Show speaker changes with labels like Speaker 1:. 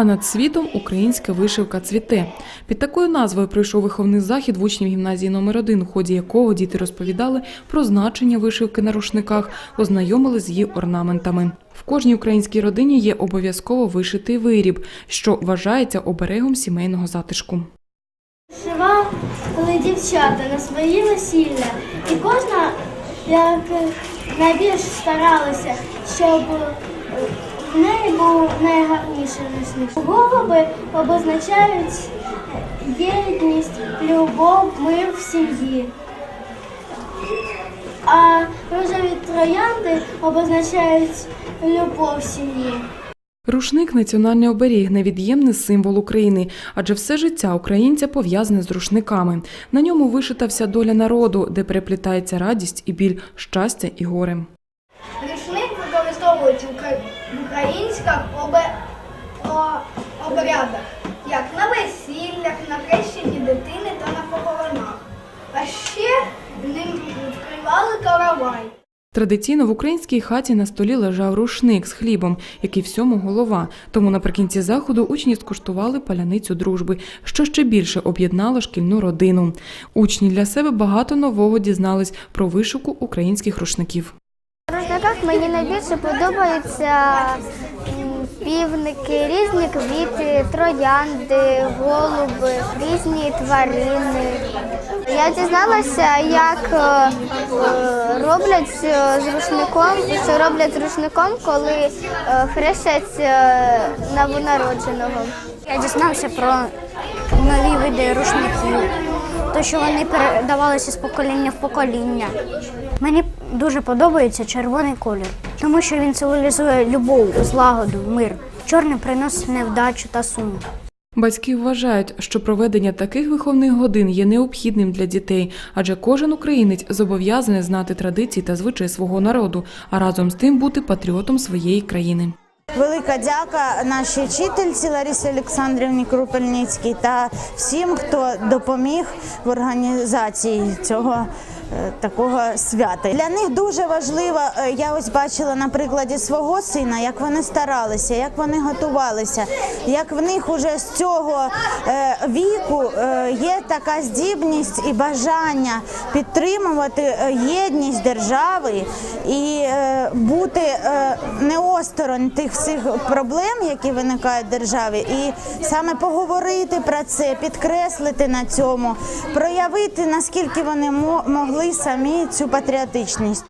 Speaker 1: А над світом українська вишивка цвіте. Під такою назвою пройшов виховний захід в учнів гімназії номер 1 у ході якого діти розповідали про значення вишивки на рушниках, ознайомили з її орнаментами. В кожній українській родині є обов'язково вишитий виріб, що вважається оберегом сімейного затишку.
Speaker 2: Вишивав, коли дівчата на свої весілля, і кожна як найбільш старалася, щоб в неї був найгарніший рушник. Голуби обозначають єдність, любов, мир в сім'ї. А рожеві троянди обозначають любов в сім'ї.
Speaker 1: Рушник національний оберіг, невід'ємний символ України, адже все життя українця пов'язане з рушниками. На ньому вишита вся доля народу, де переплітається радість і біль, щастя і горе.
Speaker 3: Рушник використовують в українських обрядах, як на весіллях, на хрещенні дитини та на похоронах. А ще ним вкривали каравай.
Speaker 1: Традиційно в українській хаті на столі лежав рушник з хлібом, який всьому голова. Тому наприкінці заходу учні скуштували паляницю дружби, що ще більше об'єднало шкільну родину. Учні для себе багато нового дізнались про вишивку українських рушників.
Speaker 4: В мені найбільше подобаються півники, різні квіти, троянди, голуби, різні тварини. Я дізналася, як е, е, роблять з рушником, що роблять з рушником, коли е, хрестять е, новонародженого.
Speaker 5: Я дізнався про нові види рушників, то що вони передавалися з покоління в покоління. Мені дуже подобається червоний колір, тому що він символізує любов, злагоду, мир. Чорний приносить невдачу та сум.
Speaker 1: Батьки вважають, що проведення таких виховних годин є необхідним для дітей, адже кожен українець зобов'язаний знати традиції та звичаї свого народу, а разом з тим бути патріотом своєї країни.
Speaker 6: Велика дяка нашій вчительці Ларисі Олександрівні Крупельницькій та всім, хто допоміг в організації цього такого свята. Для них дуже важливо, е, я ось бачила на прикладі свого сина, як вони старалися, як вони готувалися, як в них уже з цього е, віку е, є така здібність і бажання підтримувати е, єдність держави і е, бути е, не осторонь тих всіх проблем, які виникають в державі, і саме поговорити про це, підкреслити на цьому, проявити наскільки вони мо- могли самі цю патріотичність.